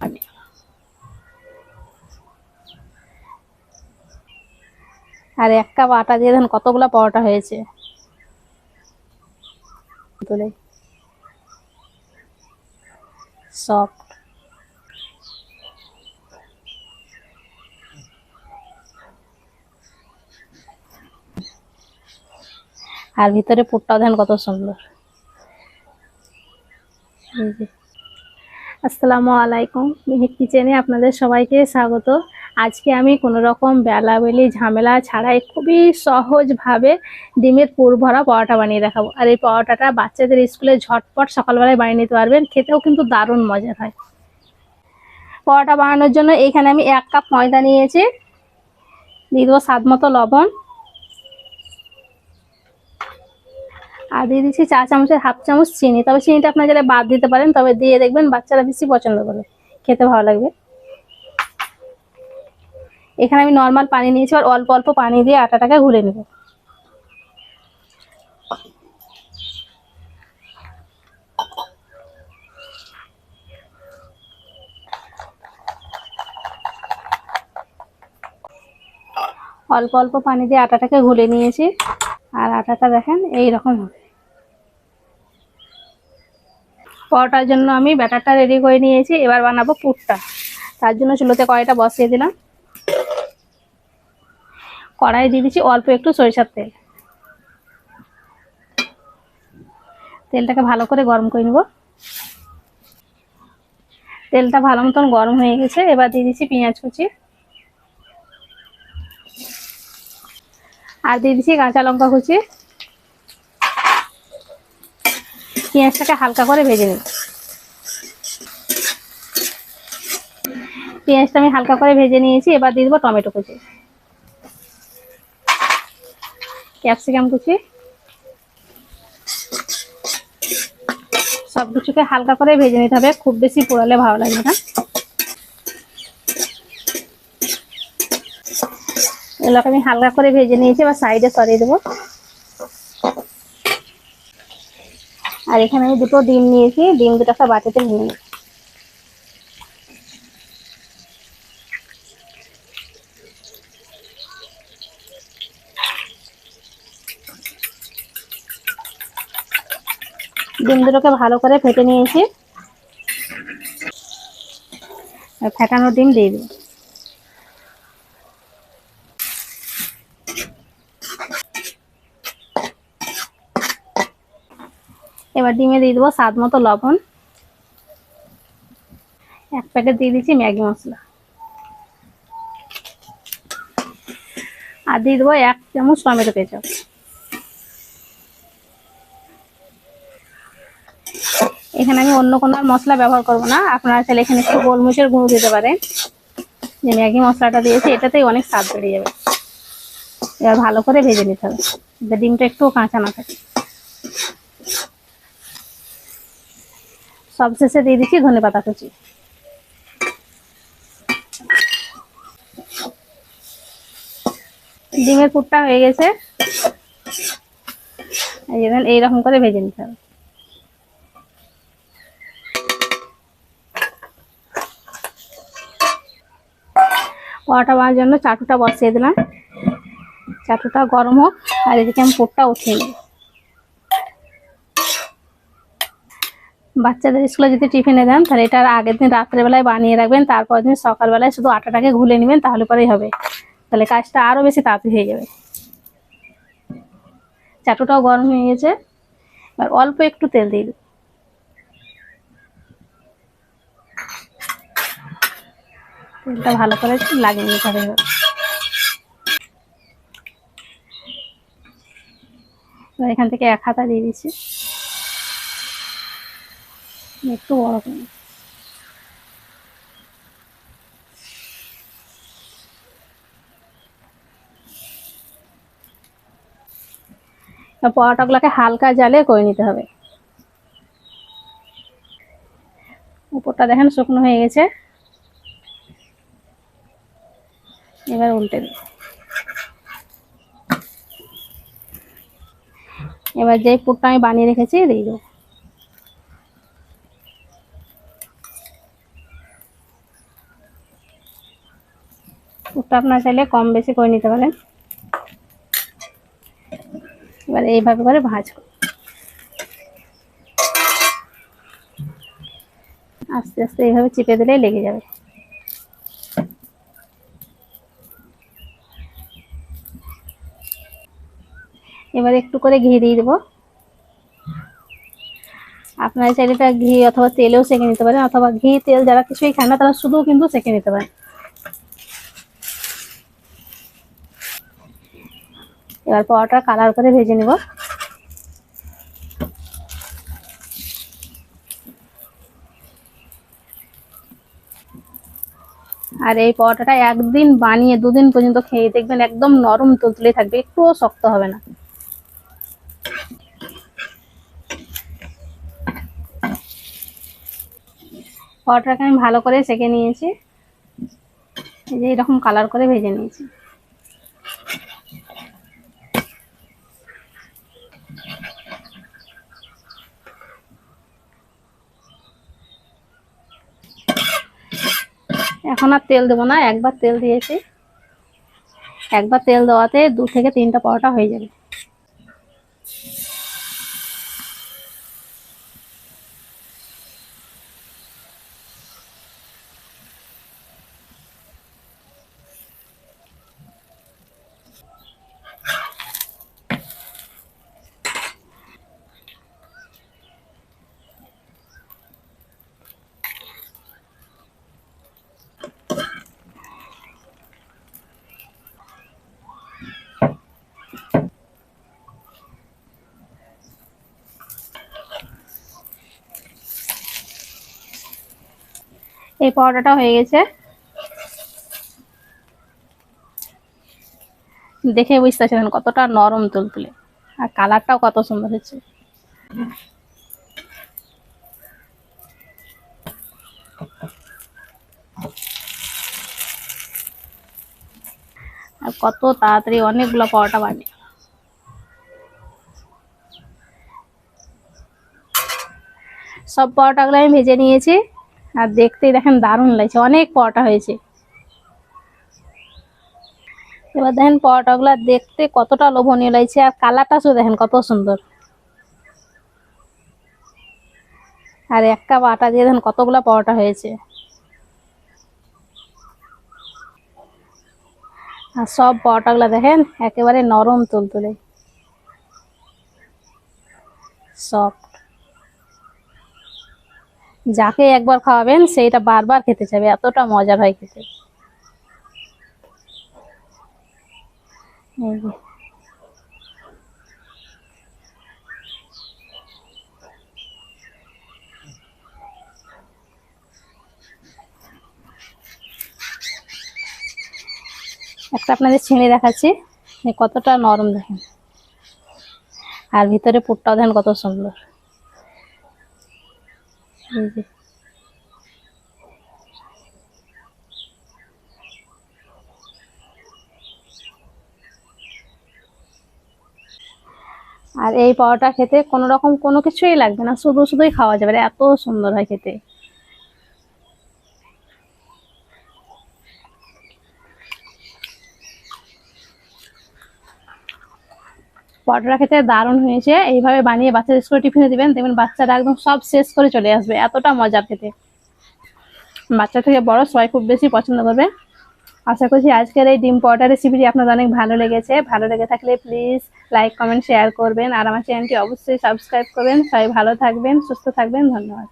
আমি আর এক কাপ আটা দিয়ে দেখুন কতগুলো পরোটা হয়েছে? সফট আর ভিতরে পুটটাও দেখেন কত সুন্দর। আসসালামু আলাইকুম। মিহিক কিচেনে আপনাদের সবাইকে স্বাগত। আজকে আমি কোনো রকম বেলাবেলি ঝামেলা ছাড়াই খুবই সহজভাবে ডিমের পুর ভরা পরোটা বানিয়ে দেখাবো। আর এই পরোটাটা বাচ্চাদের স্কুলে ঝটপট সকালবেলায় বানিয়ে নিতে পারবেন, খেতেও কিন্তু দারুণ মজার হয়। পরোটা বানানোর জন্য এখানে আমি এক কাপ ময়দা নিয়েছি, দিয়ে দেবো স্বাদ মতো লবণ আর দিয়ে দিচ্ছি চা চামচের হাফ চামচ চিনি। তবে চিনিটা আপনার যারা বাদ দিতে পারেন, তবে দিয়ে দেখবেন বাচ্চারা বেশি পছন্দ করে। খেতে ভালো লাগবে। এখানে আমি নর্মাল পানি নিয়েছি আর অল্প অল্প পানি দিয়ে আটাটাকে ঘুরে নেব। অল্প অল্প পানি দিয়ে আটাটাকে ঘুলে নিয়েছি। আর আটাটা দেখেন এই রকম হবে। পরোটার জন্য আমি ব্যাটারটা রেডি করে নিয়েছি, এবার বানাবো পুরটা। তার জন্য চুলোতে কড়াইটা বসিয়ে দিলাম। কড়াই দিয়ে দিচ্ছি অল্প একটু সরিষার তেল। তেলটাকে ভালো করে গরম করে নেব। তেলটা ভালো মতন গরম হয়ে গেছে, এবার দিয়ে দিচ্ছি পেঁয়াজ কুচি। আর দিয়ে দিচ্ছি কাঁচা লঙ্কা কুচি। পেঁয়াজটাকে হালকা করে ভেজে নেব পেঁয়াজটা আমি হালকা করে ভেজে নিয়েছি, এবার দিয়ে দেবো টমেটো কুচি। ক্যাপসিকাম কুচি। সব কিছুকে হালকা করে ভেজে নিতে হবে, খুব বেশি পোড়ালে ভালো লাগবে না। এগুলোকে আমি হালকা করে ভেজে নিয়েছি, এবার সাইডে সরিয়ে দেবো। আর এখানে আমি দুটো ডিম নিয়েছি, ডিম দুটো একটা বাটিতে ভেঙে নেব ডিম দুটোকে ভালো করে ফেটে নিয়েছি। ফেটানো ডিম দিয়ে দেবো। এবার ডিমে দিয়ে দেবো স্বাদ মতো লবণ। এক প্যাকেট দিয়ে দিচ্ছি ম্যাগি মশলা। আর দিয়ে দেবো এক চামচ টমেটো কেচাপ। এখানে আমি অন্য কোনো মশলা ব্যবহার করব না। আপনারা চাইলে এখানে একটু গোলমরিচের গুঁড়ো দিতে পারেন। যে ম্যাগি মশলাটা দিয়েছি, এটাতেই অনেক স্বাদ বেড়ে যাবে। এবার ভালো করে ভেজে নিতে হবে ডিমটা একটু কাঁচা না থাকে। সবশেষে দিয়ে দিচ্ছি ধনে পাতা কুচি। ডিমের পুরটা হয়ে গেছে। এইরকম করে ভেজে নিতে হবে। পরোটা বানার জন্য চাটুটা বসিয়ে দিলাম। চাটুটা গরম হোক, আর এদিকে আমি পুরটা উঠিয়ে নেব বাচ্চাদের স্কুলে যদি টিফিনে দেন, তাহলে এটা আগের দিন রাত্রেবেলায় বানিয়ে রাখবেন তারপর দিন সকালবেলায় শুধু আটাটাকে ঘুলে নেবেন, তাহলে পরেই হবে। তাহলে কাজটা আরও বেশি তাড়াতাড়ি হয়ে যাবে। চাটুটাও গরম হয়ে গেছে। এবার অল্প একটু তেল দিই। তেলটা ভালো করে লাগিয়ে নিতে হবে এবার এখান থেকে এক হাতা দিয়ে দিচ্ছি। একটু বড় করে হালকা জালে করে নিতে হবে। উপরটা দেখেন শুকনো হয়ে গেছে। এবার উল্টে দিই এবার যে পুরটা আমি বানিয়ে রেখেছি দিয়ে দেবো আপনার চাইলে কম বেশি করে নিতে পারেন। এবার এইভাবে করে ভাজবো আস্তে আস্তে এইভাবে চিপে দিলেই লেগে যাবে। এবার একটু করে ঘি দিয়ে দেবো। আপনারা চাইলে এটা ঘি অথবা তেলেও সেঁকে নিতে পারেন, অথবা ঘি তেল যারা কিছুই খান না, তারা শুধু কিন্তু সেঁকে নিতে পারেন। এবার পরোটা কালার করে ভেজে নিব। আর এই পরোটাটা একদিন বানিয়ে দুদিন পর্যন্ত খেয়ে দেখবেন একদম নরম তুলতুলে থাকবে, একটুও শক্ত হবে না। পরোটাকে আমি ভালো করে সেঁকে নিয়েছি। এই যে এরকম কালার করে ভেজে নিয়েছি। এখন আর তেল দেবো না, একবার তেল দিয়েছি। একবার তেল দেওয়াতে দু থেকে তিনটা পরোটা হয়ে যাবে। এই পরোটাটা হয়ে গেছে। দেখে বুঝতে পারছেন কতটা নরম তুলতুলে। আর কালারটাও কত সুন্দর হচ্ছে আর কত তাড়াতাড়ি অনেকগুলো পরোটা বানিয়ে। সব পরোটাগুলো আমি ভেজে নিয়েছি। আর দেখতেই দেখেন দারুণ লাগছে, অনেক পরোটা হয়েছে। এবার দেখেন পরোটাগুলো দেখতে কতটা লোভনীয় লাগছে, আর কালারটা শুধু দেখেন কত সুন্দর। আর এক কাপ আটা দিয়ে দেখেন কতগুলো পরোটা হয়েছে। আর সব পরোটাগুলো দেখেন একেবারে নরম তুলতুলে। সফট যাকে একবার খাওয়াবেন, সেইটা বারবার খেতে চাবে এতটা মজার হয় খেতে। একটা আপনাদের ছিঁড়ে দেখাচ্ছি। কতটা নরম দেখেন। আর ভিতরে পুরটাও দেখেন কত সুন্দর। আর এই পাওয়াটা খেতে কোনো রকম কোনো কিছুই লাগবে না, শুধু শুধুই খাওয়া যাবে, এত সুন্দর হয় খেতে। পরোটা খেতে দারুণ হয়েছে। এইভাবে বানিয়ে বাচ্চাদের স্কুলে টিফিনে দিবেন, দেখবেন বাচ্চারা একদম সব শেষ করে চলে আসবে। এতটা মজার খেতে। বাচ্চা থেকে বড় সবাই খুব বেশি পছন্দ করবে। আশা করছি আজকের এই ডিম পরোটা রেসিপিটি আপনাদের অনেক ভালো লেগেছে। ভালো লেগে থাকলে প্লিজ লাইক কমেন্ট শেয়ার করবেন। আর আমার চ্যানেলটি অবশ্যই সাবস্ক্রাইব করবেন। সবাই ভালো থাকবেন, সুস্থ থাকবেন। ধন্যবাদ।